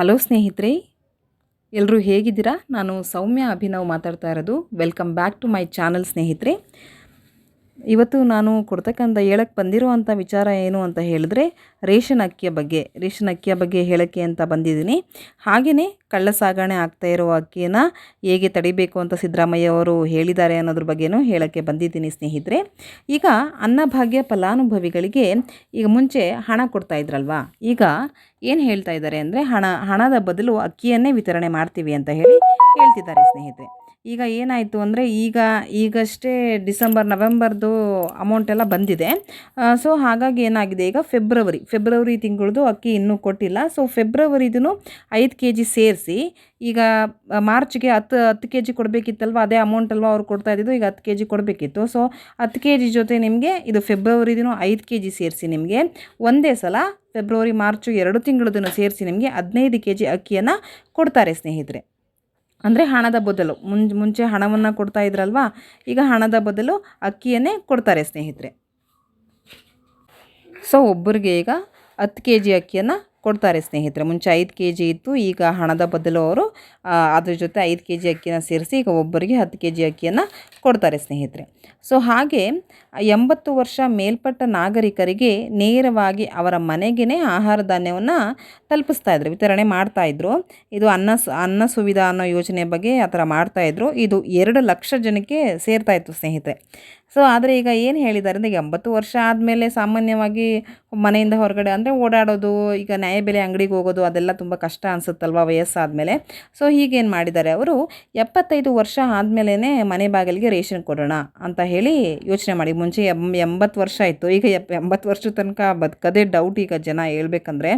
Hello ಸ್ನೇಹಿತರೆ ಎಲ್ಲರೂ ಹೇಗಿದ್ದೀರಾ? ನಾನು ಸೌಮ್ಯ ಅಭಿನವ್ ಮಾತಾಡ್ತಾ ಇರೋದು. Welcome back to my channel ಸ್ನೇಹಿತರೆ. ಇವತ್ತು ನಾನು ಕೊಡ್ತಕ್ಕಂಥ ಹೇಳಕ್ಕೆ ಬಂದಿರುವಂಥ ವಿಚಾರ ಏನು ಅಂತ ಹೇಳಿದ್ರೆ ರೇಷನ್ ಅಕ್ಕಿಯ ಬಗ್ಗೆ, ರೇಷನ್ ಅಕ್ಕಿಯ ಬಗ್ಗೆ ಹೇಳಕ್ಕೆ ಅಂತ ಬಂದಿದ್ದೀನಿ. ಹಾಗೆಯೇ ಕಳ್ಳ ಸಾಗಣೆ ಆಗ್ತಾ ಇರೋ ಅಕ್ಕಿಯನ್ನು ಹೇಗೆ ತಡಿಬೇಕು ಅಂತ ಸಿದ್ದರಾಮಯ್ಯ ಅವರು ಹೇಳಿದ್ದಾರೆ ಅನ್ನೋದ್ರ ಬಗ್ಗೆನೂ ಹೇಳೋಕ್ಕೆ ಬಂದಿದ್ದೀನಿ ಸ್ನೇಹಿತರೆ. ಈಗ ಅನ್ನಭಾಗ್ಯ ಫಲಾನುಭವಿಗಳಿಗೆ ಈಗ ಮುಂಚೆ ಹಣ ಕೊಡ್ತಾ ಇದ್ರಲ್ವಾ? ಈಗ ಏನು ಹೇಳ್ತಾ ಇದ್ದಾರೆ ಅಂದರೆ ಹಣ, ಹಣದ ಬದಲು ಅಕ್ಕಿಯನ್ನೇ ವಿತರಣೆ ಮಾಡ್ತೀವಿ ಅಂತ ಹೇಳಿ ಹೇಳ್ತಿದ್ದಾರೆ ಸ್ನೇಹಿತರೆ. ಈಗ ಏನಾಯಿತು ಅಂದರೆ ಈಗ ಈಗಷ್ಟೇ ಡಿಸೆಂಬರ್, ನವೆಂಬರ್ದು ಅಮೌಂಟ್ ಎಲ್ಲ ಬಂದಿದೆ. ಸೊ ಹಾಗಾಗಿ ಏನಾಗಿದೆ ಈಗ ಫೆಬ್ರವರಿ ಫೆಬ್ರವರಿ ತಿಂಗಳದು ಅಕ್ಕಿ ಇನ್ನೂ ಕೊಟ್ಟಿಲ್ಲ. ಸೊ ಫೆಬ್ರವರಿದೂ ಐದು ಕೆ ಜಿ ಸೇರಿಸಿ, ಈಗ ಮಾರ್ಚ್ಗೆ ಹತ್ತು ಹತ್ತು ಕೆ ಜಿ ಕೊಡಬೇಕಿತ್ತಲ್ವ, ಅದೇ ಅಮೌಂಟ್ ಅಲ್ವಾ ಅವ್ರು ಕೊಡ್ತಾ ಇದ್ದಿದ್ದು, ಈಗ ಹತ್ತು ಕೆ ಜಿ ಕೊಡಬೇಕಿತ್ತು. ಸೊ ಹತ್ತು ಕೆ ಜಿ ಜೊತೆ ನಿಮಗೆ ಇದು ಫೆಬ್ರವರಿದೂ ಐದು ಕೆ ಜಿ ಸೇರಿಸಿ ನಿಮಗೆ. ಒಂದೇ ಸಲ ಫೆಬ್ರವರಿ ಮಾರ್ಚು ಎರಡು ತಿಂಗಳದನ್ನು ಸೇರಿಸಿ ನಿಮಗೆ ಹದಿನೈದು ಕೆ ಜಿ ಅಕ್ಕಿಯನ್ನು ಕೊಡ್ತಾರೆ ಸ್ನೇಹಿತರೆ. ಅಂದರೆ ಹಣದ ಬದಲು. ಮುಂಚೆ ಮುಂಚೆ ಹಣವನ್ನು ಕೊಡ್ತಾ ಇದ್ರಲ್ವಾ? ಈಗ ಹಣದ ಬದಲು ಅಕ್ಕಿಯನ್ನೇ ಕೊಡ್ತಾರೆ ಸ್ನೇಹಿತರೆ. ಸೊ ಒಬ್ಬರಿಗೆ ಈಗ ಹತ್ತು ಕೆ ಜಿ ಅಕ್ಕಿಯನ್ನು ಕೊಡ್ತಾರೆ ಸ್ನೇಹಿತರೆ. ಮುಂಚೆ ಐದು ಕೆ ಜಿ ಇತ್ತು, ಈಗ ಹಣದ ಬದಲು ಅವರು ಅದ್ರ ಜೊತೆ ಐದು ಕೆ ಜಿ ಅಕ್ಕಿನ ಸೇರಿಸಿ ಈಗ ಒಬ್ಬರಿಗೆ ಹತ್ತು ಕೆ ಜಿ ಅಕ್ಕಿಯನ್ನು ಕೊಡ್ತಾರೆ ಸ್ನೇಹಿತರೆ. ಸೊ ಹಾಗೆ ಎಂಬತ್ತು ವರ್ಷ ಮೇಲ್ಪಟ್ಟ ನಾಗರಿಕರಿಗೆ ನೇರವಾಗಿ ಅವರ ಮನೆಗೇ ಆಹಾರ ಧಾನ್ಯವನ್ನು ತಲುಪಿಸ್ತಾ ಇದ್ರು, ವಿತರಣೆ ಮಾಡ್ತಾಯಿದ್ರು ಇದು ಅನ್ನ ಅನ್ನ ಸುವಿಧಾ ಅನ್ನೋ ಯೋಜನೆ ಬಗ್ಗೆ ಆ ಥರ ಮಾಡ್ತಾಯಿದ್ರು ಇದು ಎರಡು ಲಕ್ಷ ಜನಕ್ಕೆ ಸೇರ್ತಾ ಇತ್ತು ಸ್ನೇಹಿತರೆ. ಸೊ, ಆದರೆ ಈಗ ಏನು ಹೇಳಿದ್ದಾರೆ ಅಂದರೆ, ಎಂಬತ್ತು ವರ್ಷ ಆದಮೇಲೆ ಸಾಮಾನ್ಯವಾಗಿ ಮನೆಯಿಂದ ಹೊರಗಡೆ ಅಂದರೆ ಓಡಾಡೋದು, ಈಗ ನ್ಯಾಯಬೆಲೆ ಅಂಗಡಿಗೆ ಹೋಗೋದು, ಅದೆಲ್ಲ ತುಂಬ ಕಷ್ಟ ಅನಿಸುತ್ತಲ್ವ ವಯಸ್ಸಾದಮೇಲೆ? ಸೊ, ಹೀಗೇನು ಮಾಡಿದ್ದಾರೆ ಅವರು, ಎಪ್ಪತ್ತೈದು ವರ್ಷ ಆದಮೇಲೇ ಮನೆ ಬಾಗಿಲಿಗೆ ರೇಷನ್ ಕೊಡೋಣ ಅಂತ ಹೇಳಿ ಯೋಚನೆ ಮಾಡಿ ಮುಂಚೆ ಎಂ, ಎಂಬತ್ತು ವರ್ಷ ಆಯಿತು. ಈಗ ಎಪ್, ಎಂಬತ್ತು ವರ್ಷದ ತನಕ ಬದುಕದೇ ಡೌಟ್ ಈಗ ಜನ ಹೇಳ್ಬೇಕಂದ್ರೆ.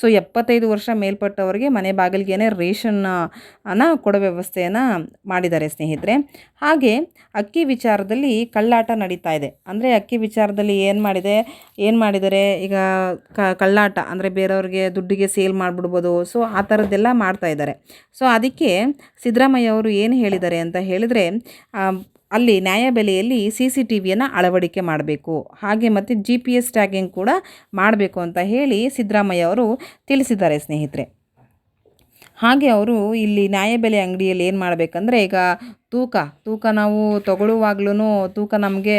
ಸೊ ಎಪ್ಪತ್ತೈದು ವರ್ಷ ಮೇಲ್ಪಟ್ಟವರಿಗೆ ಮನೆ ಬಾಗಿಲಿಗೆ ರೇಷನ್, ಅನ್ನ ಕೊಡೋ ವ್ಯವಸ್ಥೆಯನ್ನು ಮಾಡಿದ್ದಾರೆ ಸ್ನೇಹಿತರೆ. ಹಾಗೆ ಅಕ್ಕಿ ವಿಚಾರದಲ್ಲಿ ಕಳ್ಳಾಟ ನಡೀತಾ ಇದೆ. ಅಂದರೆ ಅಕ್ಕಿ ವಿಚಾರದಲ್ಲಿ ಏನು ಮಾಡಿದೆ, ಏನು ಮಾಡಿದ್ದಾರೆ ಈಗ ಕಳ್ಳಾಟ, ಅಂದರೆ ಬೇರೆಯವ್ರಿಗೆ ದುಡ್ಡಿಗೆ ಸೇಲ್ ಮಾಡಿಬಿಡ್ಬೋದು. ಸೊ ಆ ಥರದ್ದೆಲ್ಲ ಮಾಡ್ತಾ ಇದ್ದಾರೆ. ಸೊ ಅದಕ್ಕೆ ಸಿದ್ದರಾಮಯ್ಯ ಅವರು ಏನು ಹೇಳಿದ್ದಾರೆ ಅಂತ ಹೇಳಿದರೆ ಅಲ್ಲಿ ನ್ಯಾಯಬೆಲೆಯಲ್ಲಿ ಸಿ ಸಿ ಟಿ ವಿಯನ್ನು ಅಳವಡಿಕೆ ಮಾಡಬೇಕು. ಹಾಗೆ ಮತ್ತು ಜಿ ಪಿ ಎಸ್ ಟ್ಯಾಗಿಂಗ್ ಕೂಡ ಮಾಡಬೇಕು ಅಂತ ಹೇಳಿ ಸಿದ್ದರಾಮಯ್ಯ ಅವರು ತಿಳಿಸಿದ್ದಾರೆ ಸ್ನೇಹಿತರೆ. ಹಾಗೆ ಅವರು ಇಲ್ಲಿ ನ್ಯಾಯಬೆಲೆ ಅಂಗಡಿಯಲ್ಲಿ ಏನು ಮಾಡಬೇಕಂದ್ರೆ ಈಗ ತೂಕ ತೂಕ ನಾವು ತಗೊಳ್ಳುವಾಗ್ಲೂ ತೂಕ ನಮಗೆ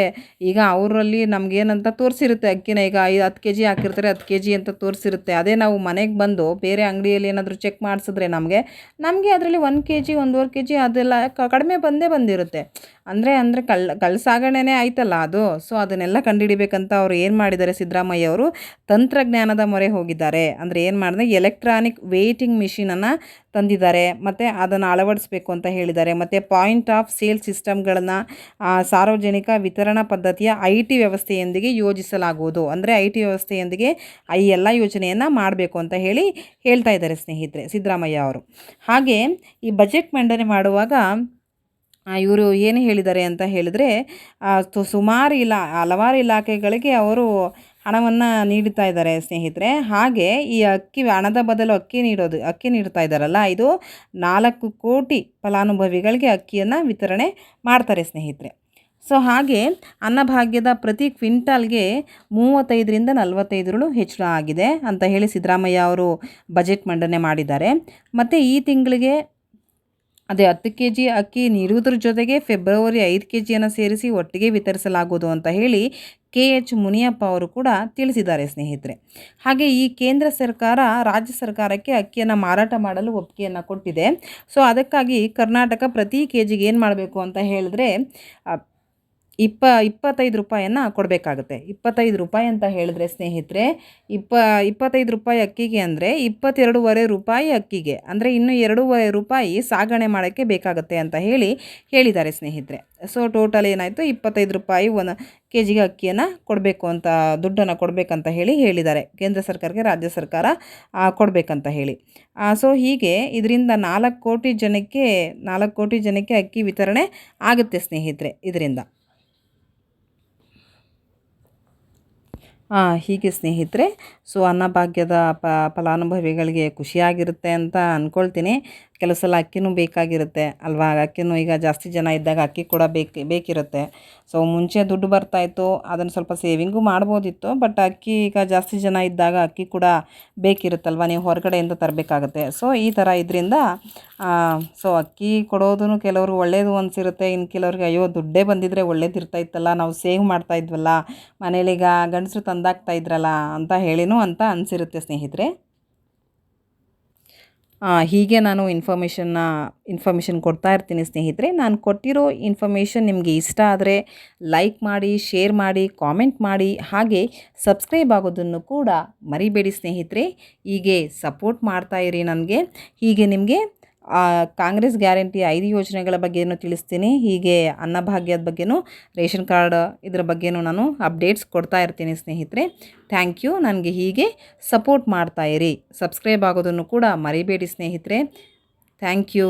ಈಗ ಅವರಲ್ಲಿ ನಮಗೇನಂತ ತೋರಿಸಿರುತ್ತೆ. ಅಕ್ಕಿನ ಈಗ ಐದು, ಹತ್ತು ಕೆ ಜಿ ಹಾಕಿರ್ತಾರೆ, ಹತ್ತು ಕೆ ಜಿ ಅಂತ ತೋರಿಸಿರುತ್ತೆ. ಅದೇ ನಾವು ಮನೆಗೆ ಬಂದು ಬೇರೆ ಅಂಗಡಿಯಲ್ಲಿ ಏನಾದರೂ ಚೆಕ್ ಮಾಡಿಸಿದ್ರೆ ನಮಗೆ ನಮಗೆ ಅದರಲ್ಲಿ ಒಂದು ಕೆ ಜಿ ಒಂದೂವರೆ ಕೆ ಜಿ ಅದೆಲ್ಲ ಕಡಿಮೆ ಬಂದೇ ಬಂದಿರುತ್ತೆ. ಅಂದರೆ ಅಂದರೆ ಕಳ್ಳ ಕಳ್ಳ ಸಾಗಣೆನೇ ಆಯ್ತಲ್ಲ ಅದು. ಸೊ ಅದನ್ನೆಲ್ಲ ಕಂಡುಹಿಡಿಬೇಕಂತ ಅವರು ಏನು ಮಾಡಿದ್ದಾರೆ ಸಿದ್ದರಾಮಯ್ಯ ಅವರು? ತಂತ್ರಜ್ಞಾನದ ಮೊರೆ ಹೋಗಿದ್ದಾರೆ. ಅಂದರೆ ಏನು ಮಾಡಿದ್ರೆ ಎಲೆಕ್ಟ್ರಾನಿಕ್ ವೇಟಿಂಗ್ ಮಿಷಿನನ್ನು ತಂದಿದ್ದಾರೆ. ಮತ್ತು ಅದನ್ನು ಅಳವಡಿಸ್ಬೇಕು ಅಂತ ಹೇಳಿದ್ದಾರೆ. ಮತ್ತು ಪಾಯಿಂಟ್ ಆಫ್ ಸೇಲ್ ಸಿಸ್ಟಮ್ಗಳನ್ನು ಸಾರ್ವಜನಿಕ ವಿತರಣಾ ಪದ್ಧತಿಯ ಐ ಟಿ ವ್ಯವಸ್ಥೆಯೊಂದಿಗೆ ಯೋಜಿಸಲಾಗುವುದು. ಅಂದರೆ ಐ ಟಿ ವ್ಯವಸ್ಥೆಯೊಂದಿಗೆ ಈ ಎಲ್ಲ ಯೋಜನೆಯನ್ನು ಮಾಡಬೇಕು ಅಂತ ಹೇಳಿ ಹೇಳ್ತಾ ಇದ್ದಾರೆ ಸ್ನೇಹಿತರೆ ಸಿದ್ದರಾಮಯ್ಯ ಅವರು. ಹಾಗೆ ಈ ಬಜೆಟ್ ಮಂಡನೆ ಮಾಡುವಾಗ ಇವರು ಏನು ಹೇಳಿದ್ದಾರೆ ಅಂತ ಹೇಳಿದರೆ ಸುಮಾರು ಇಲಾ, ಹಲವಾರು ಇಲಾಖೆಗಳಿಗೆ ಅವರು ಹಣವನ್ನು ನೀಡುತ್ತಾ ಇದ್ದಾರೆ ಸ್ನೇಹಿತರೆ. ಹಾಗೆ ಈ ಅಕ್ಕಿ, ಹಣದ ಬದಲು ಅಕ್ಕಿ ನೀಡೋದು, ಅಕ್ಕಿ ನೀಡ್ತಾ ಇದ್ದಾರಲ್ಲ, ಇದು ನಾಲ್ಕು ಕೋಟಿ ಫಲಾನುಭವಿಗಳಿಗೆ ಅಕ್ಕಿಯನ್ನು ವಿತರಣೆ ಮಾಡ್ತಾರೆ ಸ್ನೇಹಿತರೆ. ಸೊ, ಹಾಗೆ ಅನ್ನಭಾಗ್ಯದ ಪ್ರತಿ ಕ್ವಿಂಟಾಲ್ಗೆ ಮೂವತ್ತೈದರಿಂದ ನಲವತ್ತೈದರಳು ಹೆಚ್ಚಳ ಆಗಿದೆ ಅಂತ ಹೇಳಿ ಸಿದ್ದರಾಮಯ್ಯ ಅವರು ಬಜೆಟ್ ಮಂಡನೆ ಮಾಡಿದ್ದಾರೆ. ಮತ್ತು ಈ ತಿಂಗಳಿಗೆ ಅದೇ ಹತ್ತು ಕೆ ಜಿ ಅಕ್ಕಿ ನೀಡುವುದರ ಜೊತೆಗೆ ಫೆಬ್ರವರಿ ಐದು ಕೆ ಜಿಯನ್ನು ಸೇರಿಸಿ ಒಟ್ಟಿಗೆ ವಿತರಿಸಲಾಗುವುದು ಅಂತ ಹೇಳಿ ಕೆ ಎಚ್ ಮುನಿಯಪ್ಪ ಅವರು ಕೂಡ ತಿಳಿಸಿದ್ದಾರೆ ಸ್ನೇಹಿತರೆ. ಹಾಗೆ ಈ ಕೇಂದ್ರ ಸರ್ಕಾರ ರಾಜ್ಯ ಸರ್ಕಾರಕ್ಕೆ ಅಕ್ಕಿಯನ್ನು ಮಾರಾಟ ಮಾಡಲು ಒಪ್ಪಿಗೆಯನ್ನು ಕೊಟ್ಟಿದೆ. ಸೊ ಅದಕ್ಕಾಗಿ ಕರ್ನಾಟಕ ಪ್ರತಿ ಕೆ ಜಿಗೆ ಏನು ಮಾಡಬೇಕು ಅಂತ ಹೇಳಿದ್ರೆ ಇಪ್ಪ, ಇಪ್ಪತ್ತೈದು ರೂಪಾಯಿಯನ್ನು ಕೊಡಬೇಕಾಗುತ್ತೆ. ಇಪ್ಪತ್ತೈದು ರೂಪಾಯಿ ಅಂತ ಹೇಳಿದ್ರೆ ಸ್ನೇಹಿತರೆ, ಇಪ್ಪ, ಇಪ್ಪತ್ತೈದು ರೂಪಾಯಿ ಅಕ್ಕಿಗೆ ಅಂದರೆ ಇಪ್ಪತ್ತೆರಡೂವರೆ ರೂಪಾಯಿ ಅಕ್ಕಿಗೆ, ಅಂದರೆ ಇನ್ನೂ ಎರಡೂವರೆ ರೂಪಾಯಿ ಸಾಗಣೆ ಮಾಡೋಕ್ಕೆ ಬೇಕಾಗುತ್ತೆ ಅಂತ ಹೇಳಿ ಹೇಳಿದ್ದಾರೆ ಸ್ನೇಹಿತರೆ. ಸೊ ಟೋಟಲ್ ಏನಾಯಿತು? ಇಪ್ಪತ್ತೈದು ರೂಪಾಯಿ ಒಂದು ಕೆ ಜಿಗೆ ಅಕ್ಕಿಯನ್ನು ಕೊಡಬೇಕು ಅಂತ, ದುಡ್ಡನ್ನು ಕೊಡಬೇಕಂತ ಹೇಳಿ ಹೇಳಿದ್ದಾರೆ. ಕೇಂದ್ರ ಸರ್ಕಾರಕ್ಕೆ ರಾಜ್ಯ ಸರ್ಕಾರ ಕೊಡಬೇಕಂತ ಹೇಳಿ. ಸೊ ಹೀಗೆ ಇದರಿಂದ ನಾಲ್ಕು ಕೋಟಿ ಜನಕ್ಕೆ, ನಾಲ್ಕು ಕೋಟಿ ಜನಕ್ಕೆ ಅಕ್ಕಿ ವಿತರಣೆ ಆಗುತ್ತೆ ಸ್ನೇಹಿತರೆ, ಇದರಿಂದ. ಹೀಗೆ ಸ್ನೇಹಿತರೆ ಸೊ ಅನ್ನಭಾಗ್ಯದ ಪ ಫಲಾನುಭವಿಗಳಿಗೆ ಖುಷಿಯಾಗಿರುತ್ತೆ ಅಂತ ಅಂದ್ಕೊಳ್ತೀನಿ ಕೆಲವು ಸಲ ಅಕ್ಕಿನೂ ಬೇಕಾಗಿರುತ್ತೆ ಅಲ್ವಾ? ಅಕ್ಕಿನೂ ಈಗ ಜಾಸ್ತಿ ಜನ ಇದ್ದಾಗ ಅಕ್ಕಿ ಕೂಡ ಬೇಕು, ಬೇಕಿರುತ್ತೆ. ಸೊ ಮುಂಚೆ ದುಡ್ಡು ಬರ್ತಾಯಿತ್ತು ಅದನ್ನು ಸ್ವಲ್ಪ ಸೇವಿಂಗು ಮಾಡ್ಬೋದಿತ್ತು ಬಟ್ ಅಕ್ಕಿ ಈಗ ಜಾಸ್ತಿ ಜನ ಇದ್ದಾಗ ಅಕ್ಕಿ ಕೂಡ ಬೇಕಿರುತ್ತಲ್ವ? ನೀವು ಹೊರಗಡೆಯಿಂದ ತರಬೇಕಾಗುತ್ತೆ. ಸೊ ಈ ಥರ ಇದರಿಂದ ಸೊ ಅಕ್ಕಿ ಕೊಡೋದು ಕೆಲವ್ರಿಗೆ ಒಳ್ಳೆಯದು ಅನಿಸಿರುತ್ತೆ. ಇನ್ನು ಕೆಲವ್ರಿಗೆ, ಅಯ್ಯೋ, ದುಡ್ಡೇ ಬಂದಿದ್ರೆ ಒಳ್ಳೇದಿರ್ತಾಯಿತ್ತಲ್ಲ ನಾವು ಸೇವ್ ಮಾಡ್ತಾ ಇದ್ವಲ್ಲ ಈಗ ಗಂಡಸರು ತಂದಾಕ್ತಾ ಇದ್ರಲ್ಲ ಅಂತ ಹೇಳಿನೂ ಅಂತ ಅನಿಸಿರುತ್ತೆ ಸ್ನೇಹಿತರೆ. ಹೀಗೆ ನಾನು ಇನ್ಫಾರ್ಮೇಷನ್ನ ಇನ್ಫಾರ್ಮೇಷನ್ ಕೊಡ್ತಾ ಇರ್ತೀನಿ ಸ್ನೇಹಿತರೆ. ನಾನು ಕೊಟ್ಟಿರೋ ಇನ್ಫಾರ್ಮೇಷನ್ ನಿಮಗೆ ಇಷ್ಟ ಆದರೆ ಲೈಕ್ ಮಾಡಿ ಶೇರ್ ಮಾಡಿ ಕಾಮೆಂಟ್ ಮಾಡಿ, ಹಾಗೆ ಸಬ್ಸ್ಕ್ರೈಬ್ ಆಗೋದನ್ನು ಕೂಡ ಮರಿಬೇಡಿ ಸ್ನೇಹಿತರೆ. ಹೀಗೆ ಸಪೋರ್ಟ್ ಮಾಡ್ತಾ ಇರಿ ನನಗೆ. ಹೀಗೆ ನಿಮಗೆ ಕಾಂಗ್ರೆಸ್ ಗ್ಯಾರಂಟಿ ಐದು ಯೋಜನೆಗಳ ಬಗ್ಗೆನೂ ತಿಳಿಸ್ತೀನಿ. ಹೀಗೆ ಅನ್ನಭಾಗ್ಯದ ಬಗ್ಗೆನೂ, ರೇಷನ್ ಕಾರ್ಡ್ ಇದರ ಬಗ್ಗೆನೂ ನಾನು ಅಪ್ಡೇಟ್ಸ್ ಕೊಡ್ತಾ ಇರ್ತೀನಿ ಸ್ನೇಹಿತರೆ. ಥ್ಯಾಂಕ್ ಯು ನನಗೆ ಹೀಗೆ ಸಪೋರ್ಟ್ ಮಾಡ್ತಾ ಇರಿ. ಸಬ್ಸ್ಕ್ರೈಬ್ ಆಗೋದನ್ನು ಕೂಡ ಮರಿಬೇಡಿ ಸ್ನೇಹಿತರೆ. Thank you